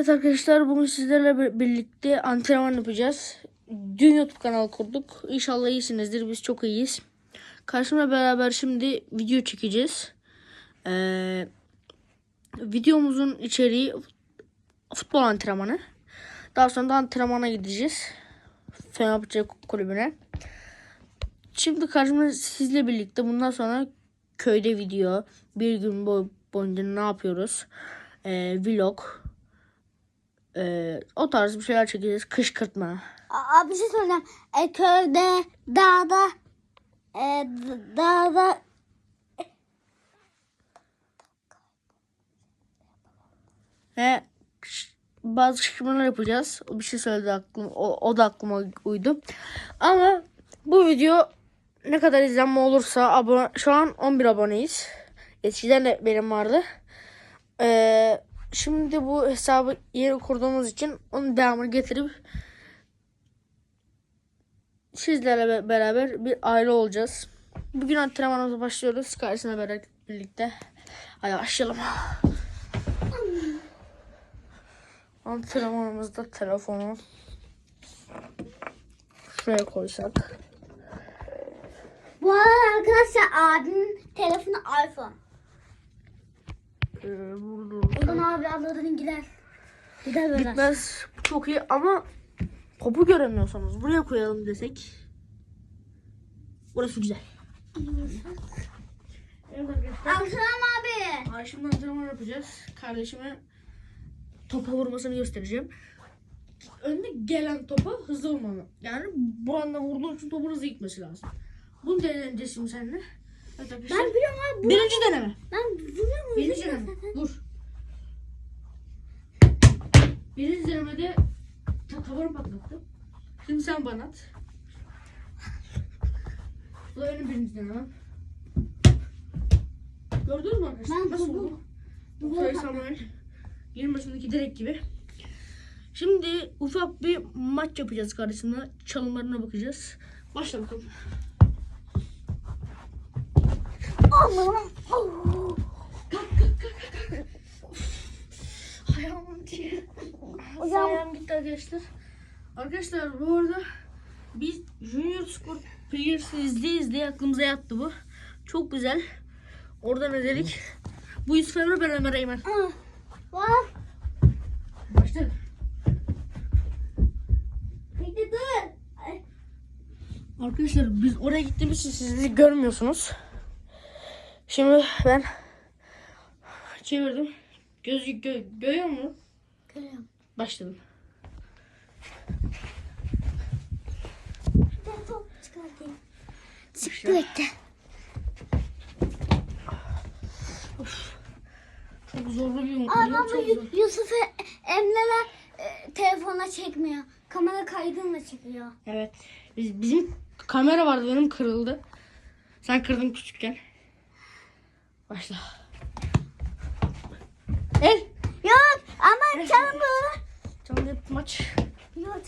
Evet arkadaşlar bugün sizlerle bir- birlikte antrenman yapacağız. Dün YouTube kanalı kurduk. İnşallah iyisinizdir. Biz çok iyiyiz. Karşımla beraber şimdi video çekeceğiz. Ee, videomuzun içeriği futbol antrenmanı. Daha sonra da antrenmana gideceğiz. Fenerbahçe kulübüne. Şimdi karşımda sizle birlikte bundan sonra köyde video, bir gün boy boyunca ne yapıyoruz, ee, vlog, ee, o tarz bir şeyler çekeceğiz. Kışkırtma. Aa, bir şey söyleyeceğim. E, köyde, dağda, e, dağda Ve bazı kışkırtmalar yapacağız. O bir şey söyledi aklım. O, o da aklıma uydu. Ama bu video ne kadar izlenme olursa abone, şu an 11 aboneyiz. Eskiden de benim vardı. Ee, şimdi bu hesabı yeni kurduğumuz için onun devamını getirip sizlerle be- beraber bir aile olacağız. Bugün antrenmanımıza başlıyoruz. Karşısına beraber birlikte. Hadi başlayalım. Antrenmanımızda telefonu şuraya koysak. bu arada arkadaşlar abimin telefonu iPhone. Ee, burada Oradan abi alırın gider. Gider böyle. gitmez. Bu Çok iyi ama topu göremiyorsanız buraya koyalım desek. Burası güzel. Antrenman abi. Ay, Şimdi antrenman yapacağız. Kardeşime topa vurmasını göstereceğim. Önüne gelen topa hızlı vurmalı. Yani buranda vurduğun için topun hızlı gitmesi lazım. Bunu deneyeceğiz şimdi seninle. Evet. Ben biliyorum abi. Bu, Birinci deneme. ben biliyorum. Birinci deneme. Vur. Birinci denemede ta- tavanı patlattım. Şimdi sen bana at. Bu da benim birinci denemem. Gördünüz mü arkadaşlar? Ben Nasıl oldu? Bu Oktay böyle Samuel. 20 yaşındaki direk gibi. Şimdi ufak bir maç yapacağız karşısında. Çalımlarına bakacağız. Başla bakalım. Aman. Oh. Ayağım diye. Hocam. Ayağım gitti arkadaşlar. Arkadaşlar bu arada biz Junior Spor Players'ı izleye izleye aklımıza yattı bu. Çok güzel. Oradan ödedik. Bu Yusuf Emre ben Ömer Eymen. Var. Bekle dur. Arkadaşlar biz oraya gittiğimiz için siz bizi görmüyorsunuz. Şimdi ben çevirdim. Gözü gö görüyor musun? Görüyorum. Başladım. Top çıkartayım. Çıktı bekle. Çok zorlu bir yol. ama Çok zor. Yu- Yusuf E- Emre'ler e, telefona çekmiyor. Kamera kaydıyla çekiyor. Evet. Biz, bizim kamera vardı benim kırıldı. Sen kırdın küçükken. Başla. El. Yok ama canım hep maç.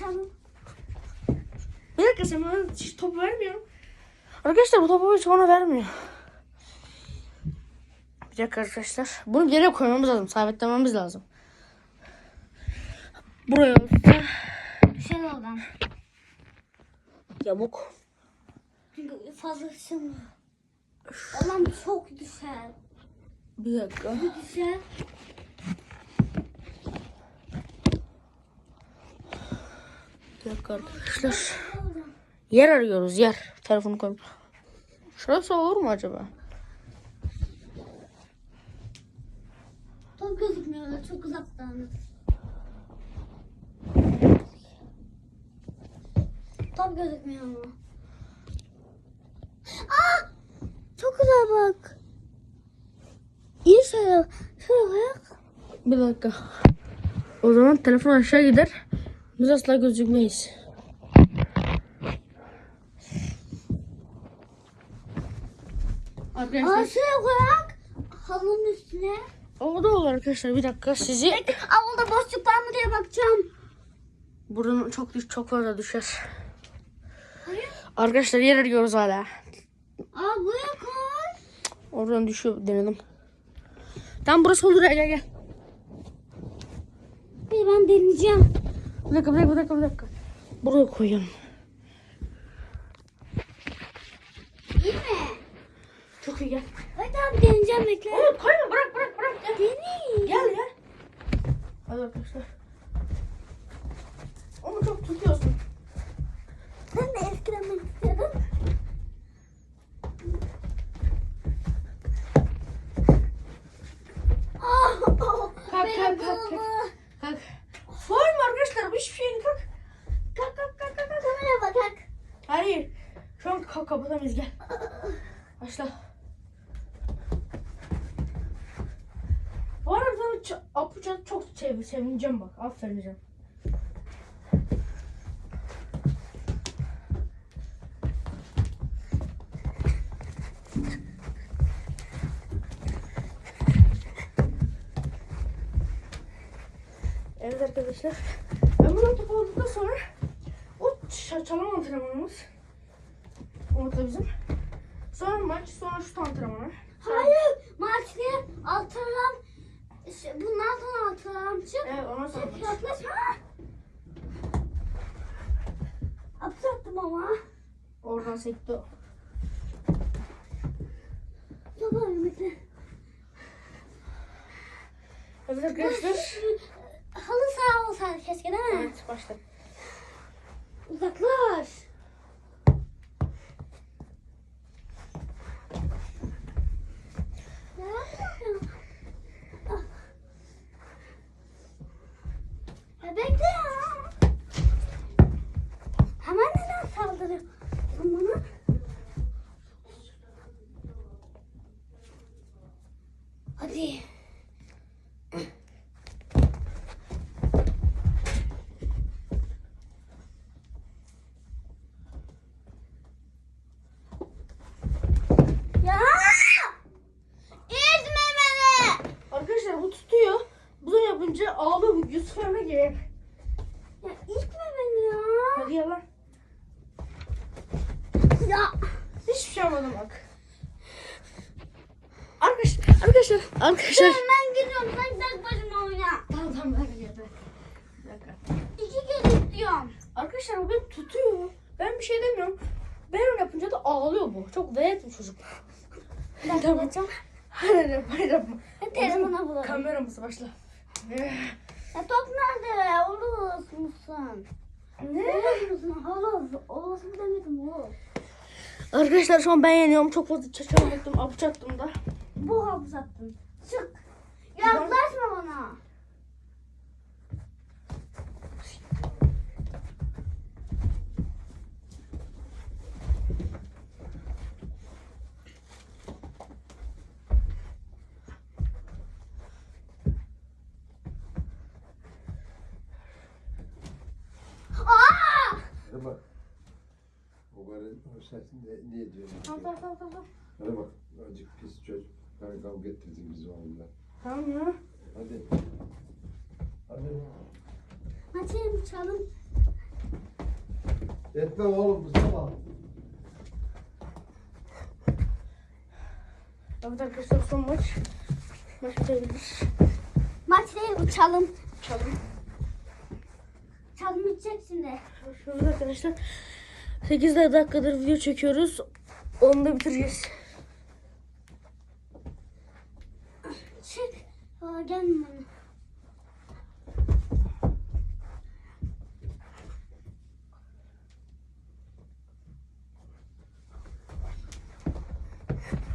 Canım. Bir dakika sen bana hiç top vermiyor. Arkadaşlar bu topu hiç bana vermiyor. Bir dakika arkadaşlar. Bunu bir yere koymamız lazım. Sabitlememiz lazım. Buraya olsa Şey oradan. yamuk. Çünkü fazla ısınmıyor. Olan çok düşer. Bir dakika. Düşer. Bir dakika arkadaşlar. Yer arıyoruz yer. Telefonu koy. Şurası olur mu acaba? Top gözükmüyor çok uzaktan. Top gözükmüyor ama. Aa! Çok güzel bak. İyi şey. Şöyle bak. Bir dakika. O zaman telefon aşağı gider. Biz asla gözükmeyiz. Arkadaşlar şuraya koyak. Halının üstüne. o da olur arkadaşlar. Bir dakika sizi orada boşluk var mı diye bakacağım. buradan çok düş çok fazla düşer. Hayır. Arkadaşlar yer arıyoruz hala. Aa buraya koy. Oradan düşüyor denedim. Tam burası olur gel gel. Bir ben deneyeceğim. Bir dakika bir dakika bir dakika. Bir dakika. Buraya koyalım. İyi mi? Çok iyi gel. Evet abi deneyeceğim bekle. Oğlum koyma bırak bırak bırak. Gel. Deneyim. Gel gel. Hadi arkadaşlar. Ama çok tutuyorsun. Ben de eskiden ben istiyordum. Ah, oh, Kalk, benim kalk, kalk, kolum. Kalk. Sorma arkadaşlar bu hiçbir şeyini kalk. Kalk kalk kalk kalk. kalk. Kameraya bak kalk. Hayır. Şu an kalk kapatamayız gel. Başla. Bu arada sana ç- Apuça çok sev sevineceğim bak. Aferin canım. Evet arkadaşlar. Ben bunu top olduktan sonra o ç- çalım antrenmanımız. Da bizim. Sonra maç, sonra şut antrenmanı. Hayır. Maçlı altıram. Şey, Bundan sonra altıram çık. Evet ondan sonra maç. Yaklaşma. Atacaktım ama. Oradan sekti o. Baba bekle. Evet arkadaşlar. Halı saha olsaydı keşke değil mi? Evet başla. Uzaklaş. Ne yapıyorsun? Ah. Ya bekle ya. Hemen neden saldırıyorsun bana? Hadi. Ya! İzme beni! Arkadaşlar bu tutuyor. Bunu yapınca ağlıyor bu Gibi. Ya itme beni ya. Hadi yalan. Ya. Hiçbir şey yapmadım bak. Arkadaşlar, arkadaşlar, arkadaşlar. Dur ben gidiyorum. Sen tek başına oyna. Tamam tamam ben gidiyorum. Bir dakika. İki kez istiyorum. Arkadaşlar o beni tutuyor. Ben bir şey demiyorum. Ben onu yapınca da ağlıyor bu. Çok velet bir çocuk. Ben Tamam. yapacağım. Hayır hayır. Ben telefona bulalım. Kameramız başla. Ya top nerede? Olur musun? Ne? Olur musun? Olur. Olsun demedim olur. Arkadaşlar şu an ben yeniyorum. Çok fazla çaçamadım. Apacaktım da. Bu hapus attın. Çık. Yaklaşma bana. Aa! Hadi bak. O kadar o ses ne, ne diyor? Tamam tamam tamam tamam. Hadi bak. Acık pis çocuk. Hani kavga ettirdin bizi onunla. Tamam ya. Hadi. Hadi. Maçı çalın. Etme oğlum Mustafa. Evet arkadaşlar son maç. Maç bitebilir. Maç değil bu çalım. Çalın. Çalım bitecek şimdi. Evet arkadaşlar. 8 dakikadır video çekiyoruz. Onu da bitireceğiz. Çık. Aa, gelme.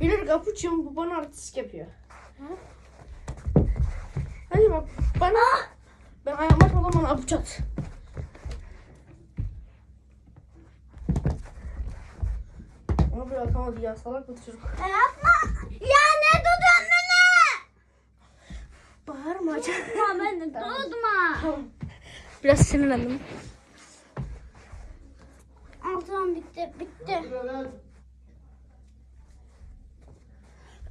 Bilerek apuçuyorum bu bana artistik yapıyor. Hadi bak bana ben ayağım açmadan bana apuç at. Ama bir atamadı ya salak bir çocuk. E, yapma. Ya ne tutuyorsun beni? Bağırma acaba. Ya beni tutma. Tamam. Biraz sinirlendim. Al tamam bitti. Bitti.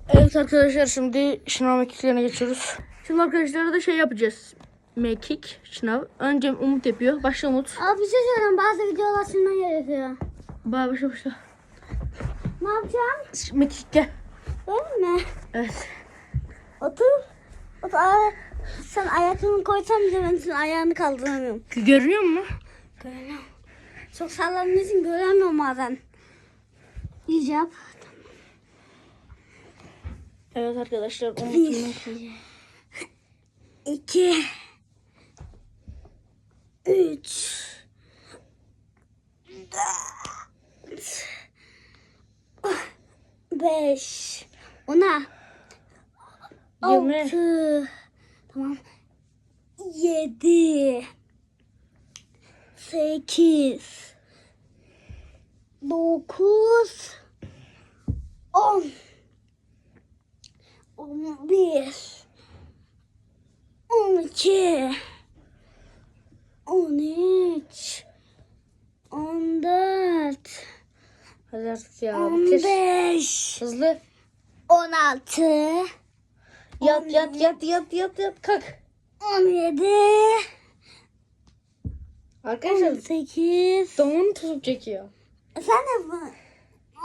Evet arkadaşlar şimdi şınav mekiklerine geçiyoruz. Şimdi arkadaşlar da şey yapacağız. Mekik, şınav. Önce Umut yapıyor. Başla Umut. Abi bir şey söyleyeyim. Bazı videolar gerekiyor. Bana başla başla. Ne yapacağım? Mekik gel. Benim mi? Evet. Otur. Otur. Aa, Sen ayaklarını koysan bile ben senin ayağını kaldıramıyorum. Görünüyor mu? Göremiyorum. Çok sallandığın için göremiyorum bazen. İyice yap. Evet arkadaşlar. Bir. İki. Üç. Dört. Beş. Ona. Yirmi. Altı. Tamam. Yedi. Sekiz. Dokuz. On. On bir. On iki. On üç. On dört. Hadi artık ya. On bitir. beş. Hızlı. On altı. Yat yat yat yat yat yat kalk. On yedi. Arkadaşlar On sekiz. damını tutup çekiyor. Sen de bu.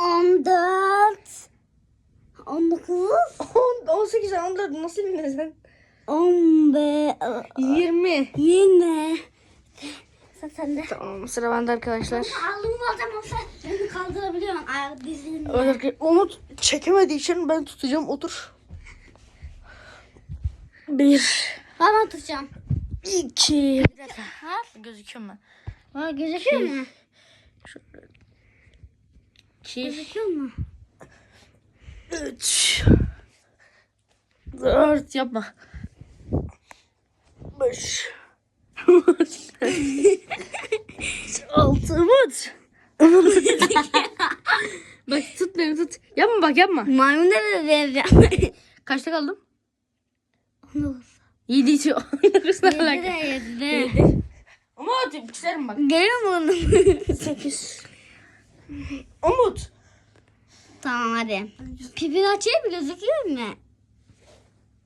On dört. On dokuz. 10, 18 14 nasıl sen? On beş. 20. Yine. Sen sen de. Tamam sıra bende arkadaşlar. Aldım alacağım olsa beni kaldırabiliyorum. Ayak dizini. Arkadaşlar Umut çekemediği için ben tutacağım otur. Bir. Ben tutacağım. iki. Bir dakika. Ha? Gözüküyor mu? Ha, gözüküyor mu? İki. Gözüküyor mu? Üç. Dört yapma. Beş. Altı Umut. bak tut beni tut. Yapma bak yapma. Maymun da vereceğim. Kaçta kaldım? Yedi içi. Yedi de. Yedi. Umut bitirelim bak. Görüyor musun? Sekiz. Umut. tamam hadi. Pipini açayım mı gözüküyor mu?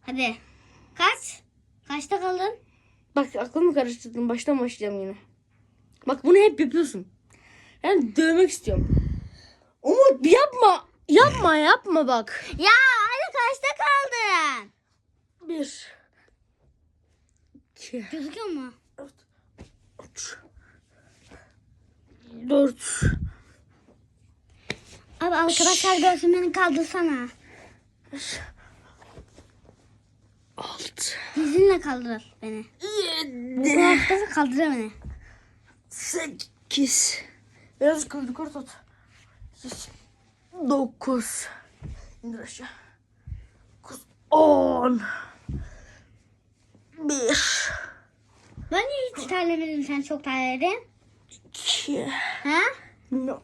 Hadi. Kaç? Kaçta kaldın? Bak aklımı karıştırdın. Baştan başlayacağım yine. Bak bunu hep yapıyorsun. Yani dövmek istiyorum. Umut bir yapma. Yapma yapma bak. Ya hadi kaçta kaldın? Bir. İki. Gözüküyor mu? Üç. Dört. Abi arkadaşlar görsün beni kaldırsana. Altı. Dizinle kaldır beni. Bu Yedi. kadar kaldır beni. Sekiz. Biraz yukarı tut. Sekiz. Dokuz. İndir aşağı. Dokuz. On. Bir. Ben niye hiç terlemedim sen çok terledin? İki. Ha? No.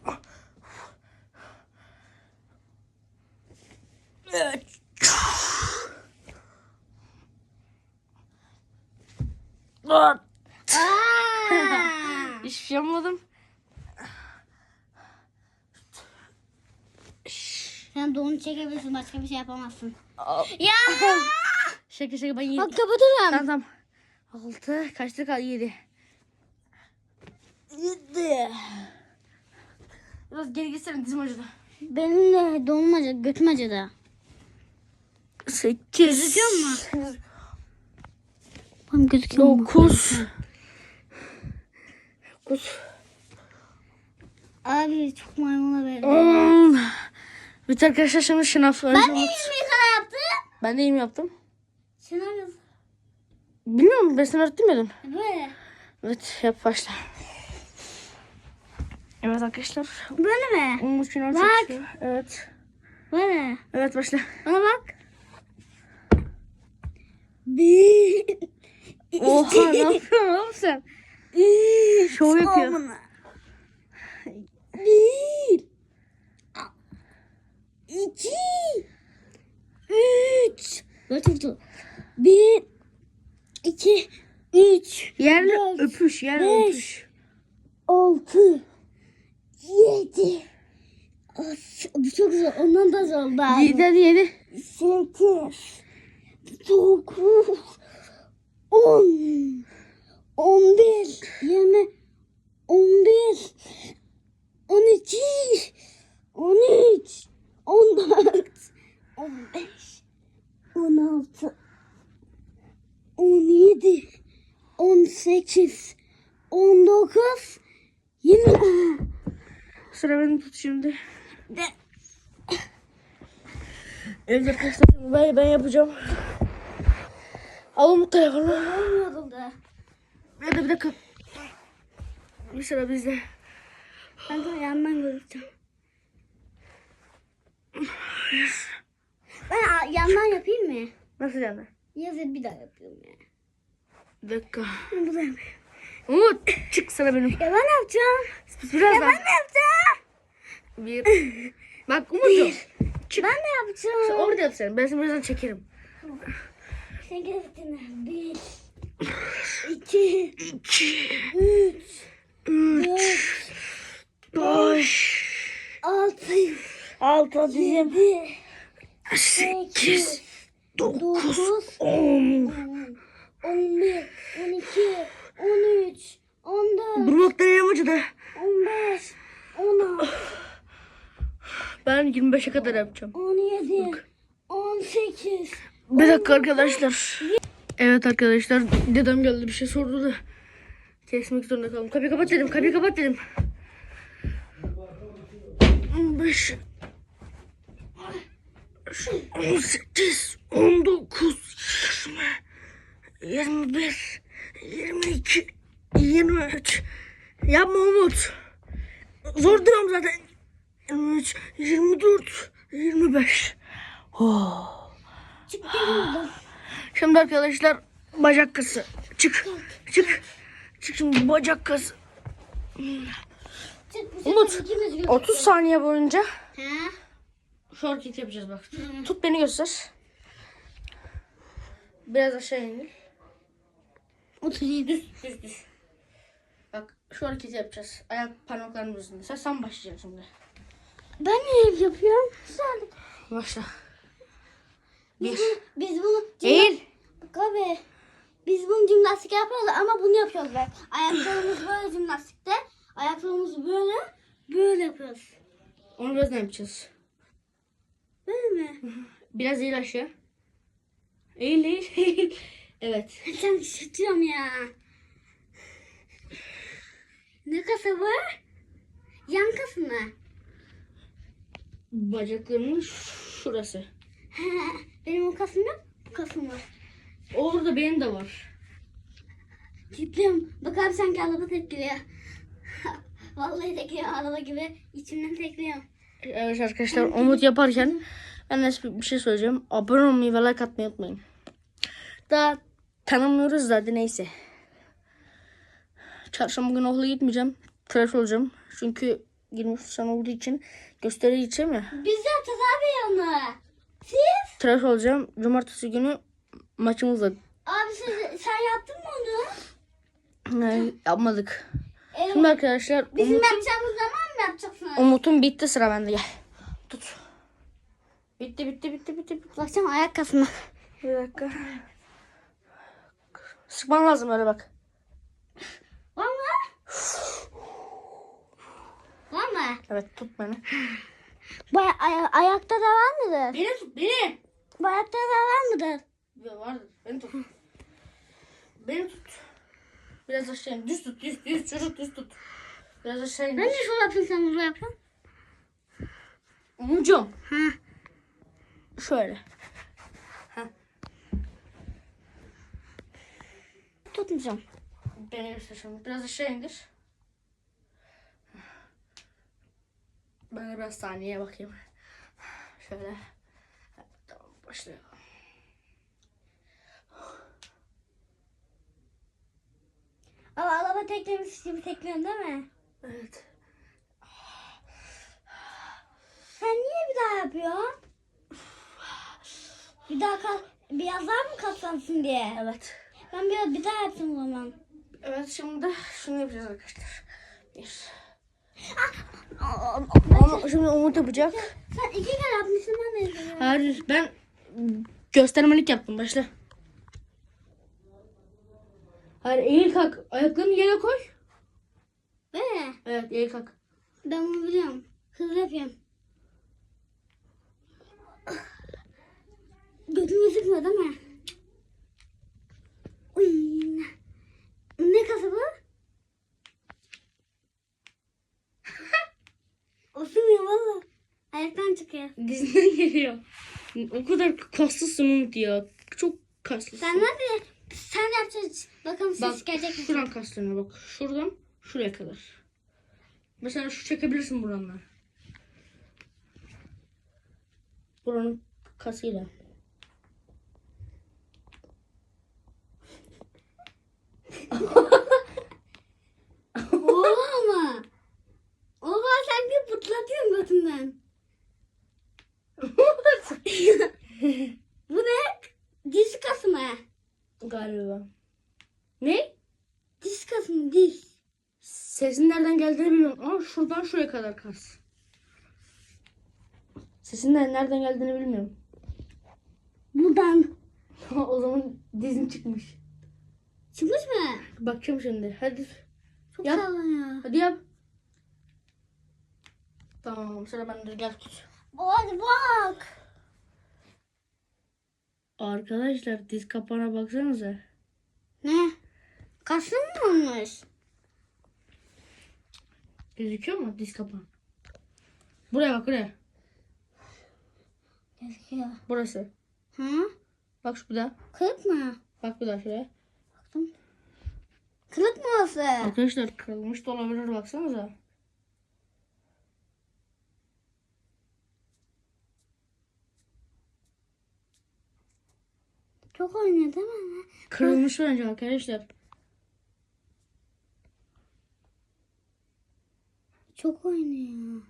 Üç. Dört. Aa! Hiçbir şey yapmadım. sen doğunu çekebilirsin başka bir şey yapamazsın. Ya! Şaka şaka ben yedi. Bak kapatırım. Tamam tamam. Altı. Kaçta kaldı? Yedi. Yedi. Biraz geri gitsene dizim acıdı. Benim de donum acıdı, götüm acıdı. Sekiz. Gözüküyor mu? Benim gözüküyor mu? Dokuz. Dokuz. Abi çok maymuna verdim. Bitti arkadaşlar şimdi şınav. Ben de Umut. 20 sana yaptım. Ben de iyi mi yaptım? Şuna yaz. Bilmiyorum ben sana öğrettim dedim. Böyle. Evet yap başla. Evet arkadaşlar. Böyle mi? Umut şınav Bak. çekiyor. Evet. Böyle. Evet başla. Bana bak. Bir. Oha ne yapıyorsun oğlum sen? Şov yapıyor. Olmadı. Bir. İki. Üç. Dört oldu. Bir. iki, Üç. Yerle Dört, öpüş. Yerle beş. öpüş. Altı. Yedi. Of, Bu çok zor. Ondan da zor. Yedi hadi yedi. Sekiz. Dokuz. On. On bir. Yirmi. On bir. On iki. On üç. On dört. On beş. On altı. On 18, 19, 20. Sıra beni tut şimdi. De. Evet arkadaşlar ben, ben yapacağım. Alın bu telefonu. Olmuyordu da. Hadi bir dakika. Bir sıra bizde. Ben de yandan göreceğim. Ben yandan yapayım mı? Nasıl yani? Ya da bir daha yapıyorum ya. Bir dakika. Ben bu da yapayım. Umut çık sıra benim. Ya ben yapacağım. Biraz Ya daha. ben de yapacağım. Bir. Bak Umut'um. Çık. Ben de Sen yapacağım. orada yap sen. Ben seni birazdan çekerim. Sen gel Bir, iki, İki. üç, Üç. dört, Beş. altı, Altı. yedi, Sekiz. Dokuz. On. on, bir, on iki, on üç, on dört, Bulmaktan yamacı da. on beş, on altı, Ben 25'e kadar yapacağım. on yedi, on sekiz. Bir dakika arkadaşlar. Evet arkadaşlar dedem geldi bir şey sordu da kesmek zorunda kaldım. Kapıyı kapat dedim. Kapıyı kapat dedim. 15 18 19 20 21 22 23 Yapma Umut. Zor durum zaten. 23 24 25 Oh. Çık buradan. Şimdi arkadaşlar bacak kası. Çık. Çık. Çık şimdi bacak kası. Çık Umut, sefer ikimiz gözükelim. 30 saniye boyunca Ha? şu hareketi yapacağız bak. Tut beni göster. Biraz aşağı indir. Yedi. Düz düz düz. Bak şu hareketi yapacağız. Ayak parmaklarının üzerinde. Sen, sen başlayacaksın şimdi. Ben niye yapıyorum? Sen. Başla. Biz Bir. bunu, biz bunu Eğil. Abi. Biz bunu jimnastik yapıyoruz ama bunu yapıyoruz bak. Ayaklarımız böyle jimnastikte. Ayaklarımızı böyle böyle yapıyoruz. Onu birazdan yapacağız. Böyle mi? Biraz eğil aşağı. Eğil eğil eğil. Evet. Sen şaşırtıyorum ya. Ne kasa bu? Yan kası mı? Bacaklarının şurası. Benim o kasım yok. Bu kasım var. Orada benim de var. Titriyorum. Bak abi sanki araba tekliyor. Vallahi tekliyor araba gibi. İçimden tekliyor. Evet arkadaşlar Umut yaparken ben de size bir şey söyleyeceğim. Abone olmayı ve like atmayı unutmayın. Daha tanımıyoruz da hadi neyse. Çarşamba günü okula gitmeyeceğim. Tıraş olacağım. Çünkü 23 sene olduğu için gösteri için mi? Biz de yapacağız abi onu. Siz? Tıraş olacağım. Cumartesi günü maçımız var. Abi siz, sen yaptın mı onu? Yani yapmadık. Ee, Şimdi arkadaşlar bizim Umut, yapacağımız zaman mı yapacaksın? Umut'un bitti sıra bende gel. Tut. Bitti bitti bitti bitti. bitti. Bakacağım ayak kasına. Bir dakika. Sıkman lazım öyle bak. Var mı? Var mı? Evet tut beni. Bu ay- ayakta da var mıdır? Beni tut beni. Bu ayakta da var mıdır? Ya vardır. Beni tut. Beni tut. Biraz aşağı in. Düz tut. Düz düz çocuk düz tut. Biraz aşağı in. Ben de şöyle yapayım sen bunu yapın. Umut'cum. Ha. Şöyle. Tutmayacağım. Beni şimdi. Biraz aşağı indir. Ben de biraz saniyeye bakayım. Şöyle. Tamam başlayalım. Ama araba teklemiş gibi tekliyorsun değil mi? Evet. Sen niye bir daha yapıyorsun? Bir daha kal biraz daha mı kaslansın diye. Evet. Ben biraz bir daha yaptım o zaman. Evet şimdi şunu yapacağız arkadaşlar. Bir. Aa, Ama şimdi Umut yapacak. Sen iki kere yapmışsın ben de izledim. Hayır ben göstermelik yaptım başla. Hayır eğil kalk. Ayaklarını yere koy. Böyle. Evet eğil kalk. Ben bunu biliyorum. Hızlı yapıyorum. Götüm gözükmüyor değil mi? Uy. Ne çıkıyor. Dizinden geliyor. O kadar kaslısın Umut ya. Çok kaslısın. Sen hadi sen yapacağız. Bakalım ses Bak gelecek mi? şuradan kaslanıyor bak. Şuradan şuraya kadar. Mesela şu çekebilirsin buranla. Buranın kasıyla. Oha ama. Oha sen bir pıtlatıyorsun götünden. Bu ne? Diz kası mı? Galiba. Ne? Diz kası mı? Diz. Sesin nereden geldiğini bilmiyorum ama şuradan şuraya kadar kas. Sesin de nereden geldiğini bilmiyorum. Buradan. o zaman dizin çıkmış. Çıkmış mı? Bakacağım şimdi. Hadi. Çok Yap. sallanıyor. Hadi yap. Tamam sıra bende gel tut. Hadi bak. Arkadaşlar diz kapağına baksanıza. Ne? Kasın mı olmuş? Gözüküyor mu diz kapağı? Buraya bak buraya. Gözüküyor. Burası. Hı? Bak şu daha. Kırık mı? Bak bir daha şuraya. Kırık mı orası? Arkadaşlar kırılmış da olabilir baksanıza. Çok değil mi? Kırılmış bence arkadaşlar. Çok oynuyor.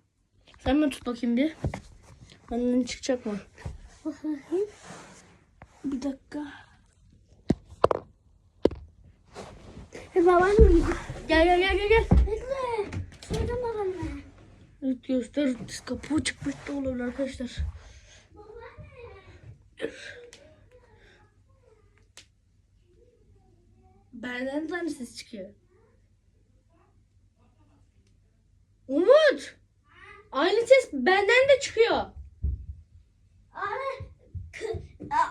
Sen mi tut bakayım bir. Benden çıkacak mı? Bakayım. Bir dakika. E, babaannem Gel gel gel gel gel. Bekle. Şuradan babaanne. Evet göster. Kapağı çıkmış da olabilir arkadaşlar. Benden de aynı ses çıkıyor. Umut! Aynı ses benden de çıkıyor. Abi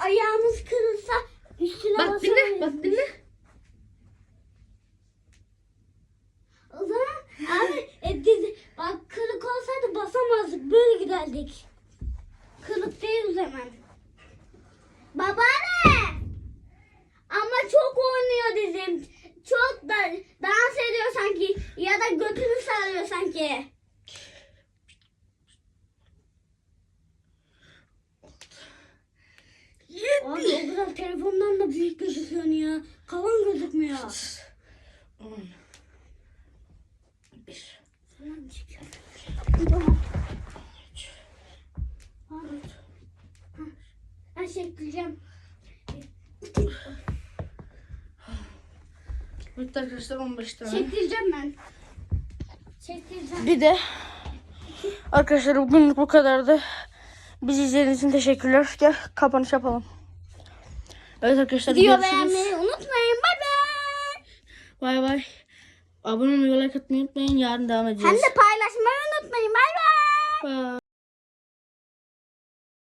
ayağımız kırılsa üstüne Bak dinle, bak dinle. O zaman abi e, dizi, bak kırık olsaydı basamazdık. Böyle giderdik. Kırık değil o zaman. Babaanne! Çok oynuyor dizim. Çok da dans ediyor sanki. Ya da götünü sarıyor sanki. Abi o kadar telefondan da büyük gözüküyor ya. Kalan gözükmüyor. On. Bir. Ben çektireceğim. Bitti arkadaşlar 15 tane. Çektireceğim ben. Çektireceğim. Bir de arkadaşlar bugünlük bu kadardı. Bizi izlediğiniz için teşekkürler. Gel kapanış yapalım. Evet arkadaşlar Video görüşürüz. beğenmeyi unutmayın. Bay bay. Bay bay. Abone olmayı, like atmayı unutmayın. Yarın devam edeceğiz. Hem de paylaşmayı unutmayın. Bay bay. Bye.